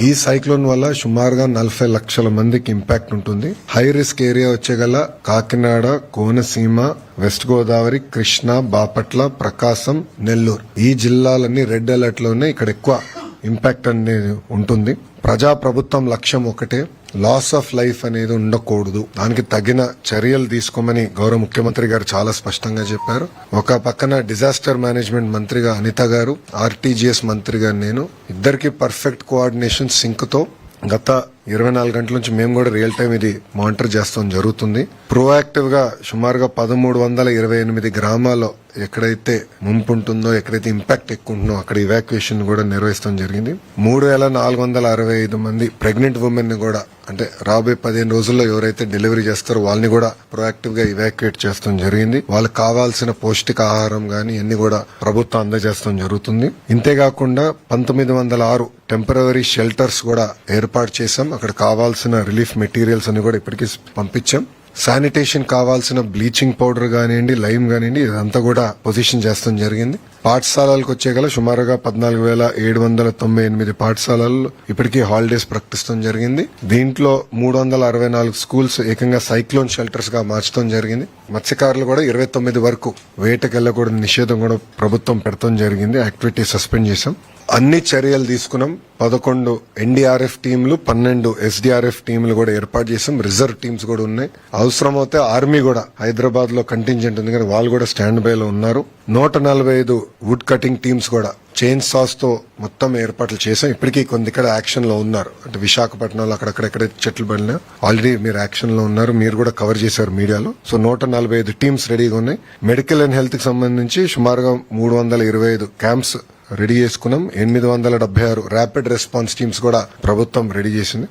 ఈ సైక్లోన్ వల్ల సుమారుగా నలభై లక్షల మందికి ఇంపాక్ట్ ఉంటుంది. హై రిస్క్ ఏరియా వచ్చేగల కాకినాడ కోనసీమ వెస్ట్ గోదావరి కృష్ణా బాపట్ల ప్రకాశం నెల్లూరు. ఈ జిల్లాలన్నీ రెడ్ అలర్ట్లోనే ఇక్కడ ఎక్కువ ఇంపాక్ట్ అనేది ఉంటుంది. ప్రజా ప్రభుత్వం లక్ష్యం ఒకటే. లాస్ ఆఫ్ లైఫ్ అనేది ఉండకూడదు. దానికి తగిన చర్యలు తీసుకోమని గౌరవ ముఖ్యమంత్రి గారు చాలా స్పష్టంగా చెప్పారు. ఒక పక్కన డిజాస్టర్ మేనేజ్మెంట్ మంత్రిగా అనిత గారు ఆర్టీజీఎస్ మంత్రిగా నేను. ఇద్దరికి పర్ఫెక్ట్ కోఆర్డినేషన్ సింక్తో గత ఇరవై నాలుగు గంటల నుంచి మేము కూడా రియల్ టైం ఇది మానిటర్ చేస్తాం జరుగుతుంది. ప్రోయాక్టివ్గా సుమారుగా పదమూడు వందల ఇరవై ఎనిమిది గ్రామాల్లో ఎక్కడైతే ముంపు ఉంటుందో ఎక్కడైతే ఇంపాక్ట్ ఎక్కువ ఉంటుందో అక్కడ ఇవాక్యుయేషన్ కూడా నిర్వహిస్తాం జరిగింది. మూడు వేల నాలుగు వందల అరవై ఐదు మంది ప్రెగ్నెంట్ ఉమెన్ని కూడా అంటే రాబోయే పదిహేను రోజుల్లో ఎవరైతే డెలివరీ చేస్తారో వాళ్ళని కూడా ప్రొయాక్టివ్గా ఇవాక్యుయేట్ చేస్తాం జరిగింది. వాళ్ళకి కావాల్సిన పౌష్టిక ఆహారం గాని అన్ని కూడా ప్రభుత్వం అందజేస్తాం జరుగుతుంది. ఇంతేకాకుండా పంతొమ్మిది వందల ఆరు టెంపరీ షెల్టర్స్ కూడా ఏర్పాటు చేశాం. అక్కడ కావాల్సిన రిలీఫ్ మెటీరియల్స్ అన్ని కూడా ఇప్పటికీ పంపించాం. శానిటేషన్ కావాల్సిన బ్లీచింగ్ పౌడర్ కానివ్వండి లైమ్ కానివ్వండి ఇదంతా కూడా పొజిషన్ చేస్తాం జరిగింది. పాఠశాలలకు వచ్చేగల సుమారుగా పద్నాలుగు వేల ఏడు వందల తొంభై ఎనిమిది పాఠశాలల్లో ఇప్పటికీ హాలిడేస్ ప్రకటిస్తాం జరిగింది. దీంట్లో మూడు వందల అరవై నాలుగు స్కూల్స్ ఏకంగా సైక్లోన్ షెల్టర్స్గా మార్చడం జరిగింది. మత్స్యకారులు కూడా ఇరవై తొమ్మిది వరకు వేటకెళ్ళకూడదు నిషేధం కూడా ప్రభుత్వం పెడతాం జరిగింది. యాక్టివిటీ సస్పెండ్ చేశాం. అన్ని చర్యలు తీసుకున్నాం. పదకొండు ఎన్డీఆర్ఎఫ్ టీంలు పన్నెండు ఎస్డీఆర్ఎఫ్ టీంలు కూడా ఏర్పాటు చేసాం. రిజర్వ్ టీమ్స్ కూడా ఉన్నాయి. అవసరం అయితే ఆర్మీ కూడా హైదరాబాద్లో కంటింజెంట్ ఉంది కానీ వాళ్ళు కూడా స్టాండ్ బై లో ఉన్నారు. నూట నలభై ఐదు వుడ్ కటింగ్ టీమ్స్ కూడా చైన్ సాస్తో మొత్తం ఏర్పాట్లు చేసాం. ఇప్పటికీ కొన్ని ఇక్కడ యాక్షన్లో ఉన్నారు. అంటే విశాఖపట్నంలో అక్కడక్కడ చెట్లు పడినా ఆల్రెడీ మీరు యాక్షన్లో ఉన్నారు. మీరు కూడా కవర్ చేశారు మీడియాలో. సో నూట నలభై ఐదు టీమ్స్ రెడీగా ఉన్నాయి. మెడికల్ అండ్ హెల్త్కి సంబంధించి సుమారుగా మూడు వందల ఇరవై ఐదు క్యాంప్స్ రెడీ చేసుకున్నాం. ఎనిమిది వందల డెబ్బై ఆరు ర్యాపిడ్ రెస్పాన్స్ టీమ్స్ కూడా ప్రభుత్వం రెడీ చేసింది.